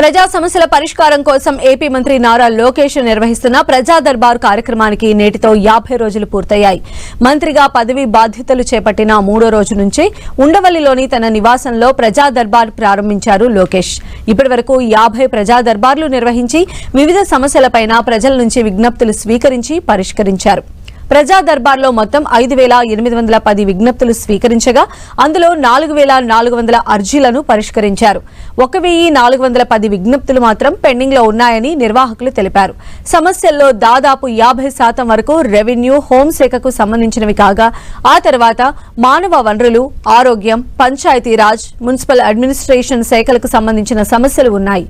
ప్రజా సమస్యల పరిష్కారం కోసం ఏపీ మంత్రి నారా లోకేష్ నిర్వహిస్తున్న ప్రజా దర్బార్ కార్యక్రమానికి నేటితో యాభై రోజులు పూర్తయ్యాయి. మంత్రిగా పదవి బాధ్యతలు చేపట్టిన మూడో రోజు నుంచే ఉండవల్లిలోని తన నివాసంలో ప్రజా దర్బార్ ప్రారంభించారు లోకేష్. ఇప్పటి వరకు యాభై ప్రజా దర్బార్లు నిర్వహించి వివిధ సమస్యలపైన ప్రజల నుంచి విజ్ఞప్తులు స్వీకరించి పరిష్కరించారు. ప్రజా దర్బార్లో మొత్తం ఐదు వేల ఎనిమిది వందల పది విజ్ఞప్తులు స్వీకరించగా అందులో నాలుగు వేల నాలుగు వందల అర్జీలను పరిష్కరించారు. ఒక వెయ్యి నాలుగు వందల పది విజ్ఞప్తులు మాత్రం పెండింగ్లో ఉన్నాయని నిర్వాహకులు తెలిపారు. సమస్యల్లో దాదాపు యాభై శాతం వరకు రెవెన్యూ హోంశాఖకు సంబంధించినవి కాగా ఆ తర్వాత మానవ వనరులు ఆరోగ్యం పంచాయతీరాజ్ మున్సిపల్ అడ్మినిస్ట్రేషన్ శాఖలకు సంబంధించిన సమస్యలు ఉన్నాయి.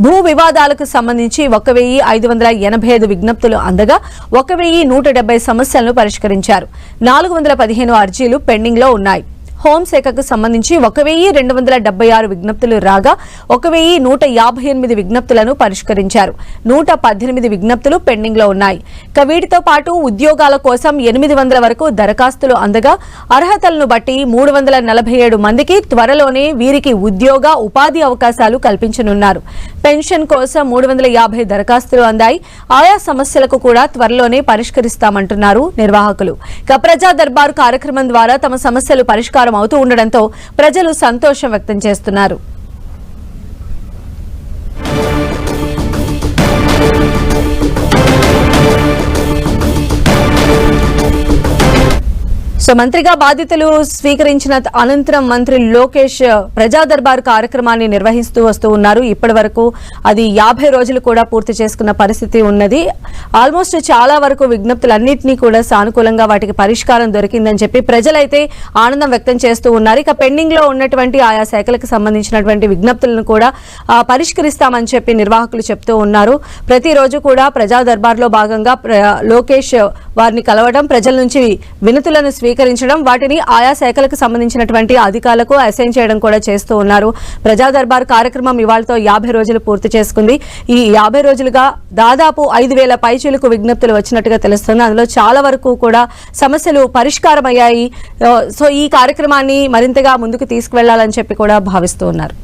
భూ వివాదాలకు సంబంధించి ఒక వెయ్యి ఐదు వందల ఎనభై ఐదు విజ్ఞప్తులు అందగా ఒక వెయ్యి నూట డెబ్బై సమస్యలను పరిష్కరించారు. నాలుగు వందల పదిహేను అర్జీలు పెండింగ్లో ఉన్నాయి. హోంశాఖకు సంబంధించి ఒక వెయ్యి రెండు వందల డెబ్బై ఆరు విజ్ఞప్తులు రాగా ఒక వెయ్యి నూట యాభై ఎనిమిది విజ్ఞప్తులను పరిష్కరించారు. నూట పద్దెనిమిది విజ్ఞప్తులు పెండింగ్లో ఉన్నాయి. ఇక వీటితో పాటు ఉద్యోగాల కోసం ఎనిమిది వందల వరకు దరఖాస్తులు అందగా అర్హతలను బట్టి మూడు వందల నలభై ఏడు మందికి త్వరలోనే వీరికి ఉద్యోగ ఉపాధి అవకాశాలు కల్పించనున్నారు. పెన్షన్ కోసం మూడు వందల యాభై దరఖాస్తులు అందాయి ఆయా సమస్యలకు కూడా త్వరలోనే పరిష్కరిస్తామంటున్నారు నిర్వాహకులు. ఇక ప్రజా దర్బార్ కార్యక్రమం ద్వారా తమ సమస్యలు పరిష్కారం అవుతూ ఉండడంతో ప్రజలు సంతోషం వ్యక్తం చేస్తున్నారు. సో మంత్రిగా బాధ్యతలు స్వీకరించిన అనంతరం మంత్రి లోకేష్ ప్రజా దర్బార్ కార్యక్రమాన్ని నిర్వహిస్తూ వస్తూ ఉన్నారు. ఇప్పటి వరకు అది యాభై రోజులు కూడా పూర్తి చేసుకున్న పరిస్థితి ఉన్నది. ఆల్మోస్ట్ చాలా వరకు విజ్ఞప్తులన్నింటినీ కూడా సానుకూలంగా వాటికి పరిష్కారం దొరికిందని చెప్పి ప్రజలైతే ఆనందం వ్యక్తం చేస్తూ ఉన్నారు. ఇక పెండింగ్లో ఉన్నటువంటి ఆయా శాఖలకు సంబంధించినటువంటి విజ్ఞప్తులను కూడా పరిష్కరిస్తామని చెప్పి నిర్వాహకులు చెప్తూ ఉన్నారు. ప్రతిరోజు కూడా ప్రజా దర్బార్లో భాగంగా లోకేష్ వారిని కలవడం ప్రజల నుంచి వినతులను స్వీకరించడం వాటిని ఆయా శాఖలకు సంబంధించినటువంటి అధికారులకు అసైన్ చేయడం కూడా చేస్తూ ఉన్నారు. ప్రజా దర్బార్ కార్యక్రమం ఇవాళతో యాభై రోజులు పూర్తి చేసుకుంది. ఈ యాభై రోజులుగా దాదాపు ఐదు వేల పైచీలకు విజ్ఞప్తులు వచ్చినట్టుగా తెలుస్తుంది. అందులో చాలా వరకు కూడా సమస్యలు పరిష్కారమయ్యాయి. సో ఈ కార్యక్రమాన్ని మరింతగా ముందుకు తీసుకువెళ్ళాలని చెప్పి కూడా భావిస్తూ ఉన్నారు.